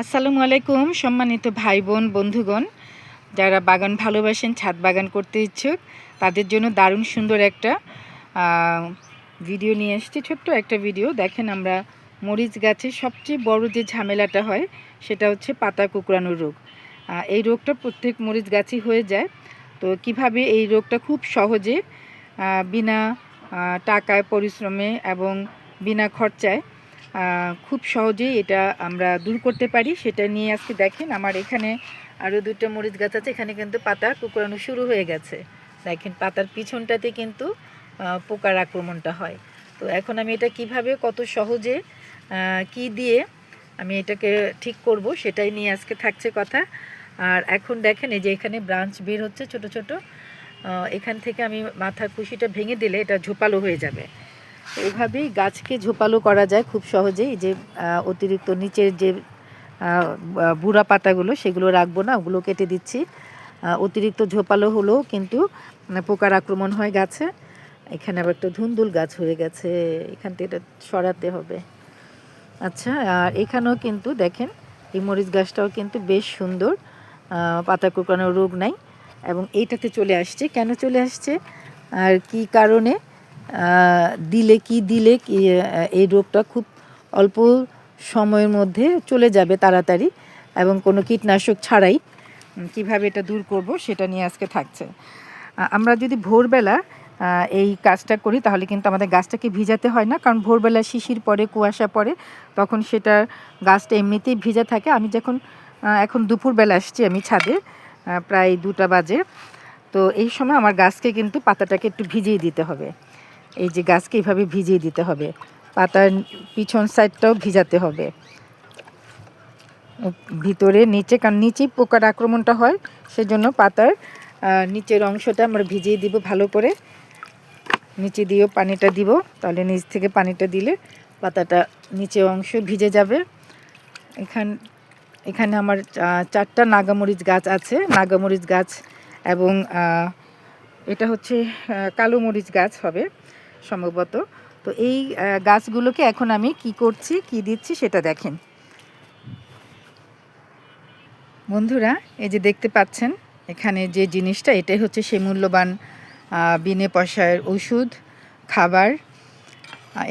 আসসালামু আলাইকুম, সম্মানিত ভাই বোন বন্ধুগণ। যারা বাগান ভালোবাসেন, ছাদ বাগান করতে ইচ্ছুক, তাদের জন্য দারুণ সুন্দর একটা ভিডিও নিয়ে এসেছি, ছোট্ট একটা ভিডিও দেখেন আমরা মরিচ গাছে সবচেয়ে বড় যে ঝামেলাটা হয়, সেটা হচ্ছে পাতা কুকড়ানো রোগ। এই রোগটা প্রত্যেক মরিচ গাছই হয়ে যায়। তো কীভাবে এই রোগটা খুব সহজে বিনা টাকায়, পরিশ্রমে এবং বিনা খরচায় খুব সহজেই এটা আমরা দূর করতে পারি। সেটা নিয়ে আজকে দেখেন আমার এখানে আরও দুটো মরিচ গাছ আছে। এখানে কিন্তু পাতা কুকড়ানো শুরু হয়ে গেছে। দেখেন পাতার পিছনটাতে কিন্তু পোকার আক্রমণটা হয়। তো এখন আমি এটা কীভাবে, কত সহজে কি দিয়ে আমি এটাকে ঠিক করব সেটাই নিয়ে আজকে থাকছে কথা। আর এখন দেখেন এই যে এখানে ব্রাঞ্চ বের হচ্ছে ছোট ছোট। এখান থেকে আমি মাথার কুশিটা ভেঙে দিলে এটা ঝোপালো হয়ে যাবে। এইভাবেই গাছকে ঝোপালো করা যায় খুব সহজেই। যে অতিরিক্ত নিচের যে বুড়া পাতাগুলো সেগুলো রাখব না, ওগুলো কেটে দিচ্ছি। অতিরিক্ত ঝোপালো হলেও কিন্তু মানে পোকার আক্রমণ হয় গাছে। এখানে আবার একটা ধুন্দুল গাছ হয়ে গেছে, এখান থেকে এটা সরাতে হবে। আচ্ছা আর এখানেও কিন্তু দেখেন, এই মরিচ গাছটাও কিন্তু বেশ সুন্দর পাতা কোকানোর রোগ নাই। এবং এইটাতে চলে আসছে। কেন চলে আসছে? আর কি কারণে? দিলে কি দিলে এই রোগটা খুব অল্প সময়ের মধ্যে চলে যাবে তাড়াতাড়ি এবং কোনো কীটনাশক ছাড়াই কীভাবে এটা দূর করব সেটা নিয়ে আজকে থাকছে। আমরা যদি ভোরবেলা এই কাজটা করি তাহলে কিন্তু আমাদের গাছটাকে ভিজাতে হয় না, কারণ ভোরবেলা শিশির পরে, কুয়াশা পড়ে তখন সেটা গাছটা এমনিতেই ভিজা থাকে। আমি যখন এখন দুপুরবেলা আসছি আমি ছাদে প্রায় দুটা বাজে। তো এই সময় আমার গাছকে কিন্তু পাতাটাকে একটু ভিজিয়ে দিতে হবে। এই যে গাছকে এইভাবে ভিজিয়ে দিতে হবে। পাতার পিছন সাইডটাও ভিজাতে হবে। ভিতরে নিচে, কারণ নিচেই পোকার আক্রমণটা হয়, সেজন্য পাতার নিচের অংশটা আমরা ভিজিয়ে দিব ভালো করে। নিচে দিয়েও পানিটা দিব, তাহলে নিচ থেকে পানিটা দিলে পাতাটা নিচে অংশ ভিজে যাবে। এখান, এখানে আমার চারটা নাগামরিচ গাছ আছে। নাগামরিচ গাছ এবং এটা হচ্ছে কালো মরিচ গাছ হবে। সম্ভবত। তো এই গাছগুলোকে এখন আমি কি করছি, কি দিচ্ছি সেটা দেখেন। বন্ধুরা, এই যে দেখতে পাচ্ছেন, এখানে যে জিনিসটা, এটাই হচ্ছে সে মূল্যবান বিনে পয়সার ওষুধ, খাবার।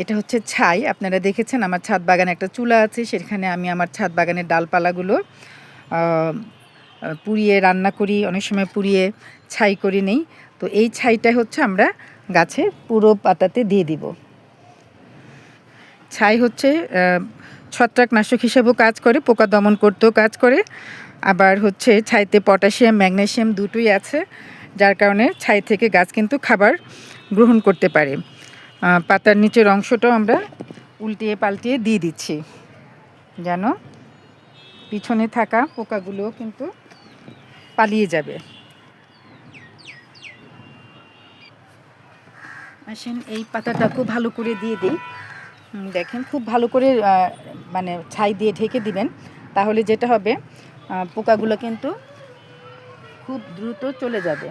এটা হচ্ছে ছাই। আপনারা দেখেছেন আমার ছাদ বাগানে একটা চুলা আছে, সেখানে আমি আমার ছাদ বাগানের ডালপালাগুলো পুড়িয়ে রান্না করি। অনেক সময় পুড়িয়ে ছাই করে নেই। তো এই ছাইটা হচ্ছে আমরা গাছে পুরো পাতাতে দিয়ে দিব। ছাই হচ্ছে ছত্রাকনাশক হিসেবেও কাজ করে, পোকা দমন করতেও কাজ করে। আবার হচ্ছে ছাইতে পটাশিয়াম ম্যাগনেসিয়াম দুটোই আছে, যার কারণে ছাই থেকে গাছ কিন্তু খাবার গ্রহণ করতে পারে। পাতার নিচের অংশটাও আমরা উল্টিয়ে পাল্টিয়ে দিয়ে দিচ্ছি, যেন পিছনে থাকা পোকাগুলোও কিন্তু পালিয়ে যাবে। আসেন এই পাতাটা খুব ভালো করে দিয়ে দিই। দেখেন, খুব ভালো করে মানে ছাই দিয়ে ঢেকে দিবেন। তাহলে যেটা হবে পোকাগুলো কিন্তু খুব দ্রুত চলে যাবে।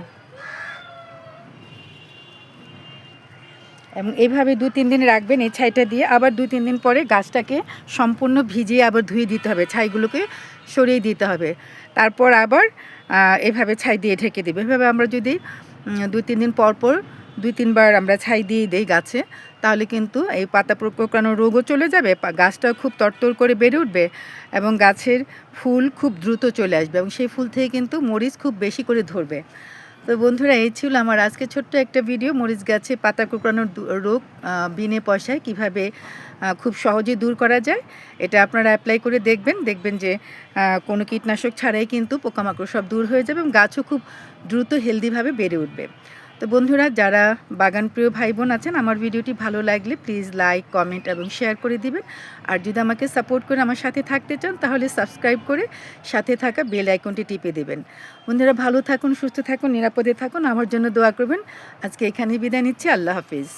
এবং এইভাবে দু তিন দিন রাখবেন এই ছাইটা দিয়ে। আবার দু তিন দিন পরে গাছটাকে সম্পূর্ণ ভিজিয়ে আবার ধুয়ে দিতে হবে। ছাইগুলোকে সরিয়ে দিতে হবে। তারপর আবার এভাবে ছাই দিয়ে ঢেকে দেবে। এভাবে আমরা যদি দু তিন দিন পর পর দুই তিনবার আমরা ছাই দিয়ে দিই গাছে, তাহলে কিন্তু এই পাতা প্রকানো রোগও চলে যাবে গাছটাও খুব তরতর করে বেড়ে উঠবে এবং গাছের ফুল খুব দ্রুত চলে আসবে এবং সেই ফুল থেকে কিন্তু মরিচ খুব বেশি করে ধরবে। তো বন্ধুরা, এই ছিল আমার আজকে ছোট্ট একটা ভিডিও মরিচ গাছে পাতা কুকড়ানোর রোগ বিনে পয়সায় কীভাবে খুব সহজে দূর করা যায়, এটা আপনারা অ্যাপ্লাই করে দেখবেন দেখবেন যে কোনো কীটনাশক ছাড়াই কিন্তু পোকামাকড় সব দূর হয়ে যাবে এবং গাছও খুব দ্রুত হেলদিভাবে বেড়ে উঠবে। তো বন্ধুরা, যারা বাগান প্রিয় ভাই বোন আছেন, আমার ভিডিওটি ভালো লাগলে প্লিজ লাইক কমেন্ট এবং শেয়ার করে দিবেন। আর যদি আমাকে সাপোর্ট করে আমার সাথে থাকতে চান, তাহলে সাবস্ক্রাইব করে সাথে থাকা বেল আইকনটি টিপে দেবেন। বন্ধুরা, ভালো থাকুন, সুস্থ থাকুন, নিরাপদে থাকুন, আমার জন্য দোয়া করবেন। আজকে এখানেই বিদায় নিচ্ছি, আল্লাহ হাফিজ।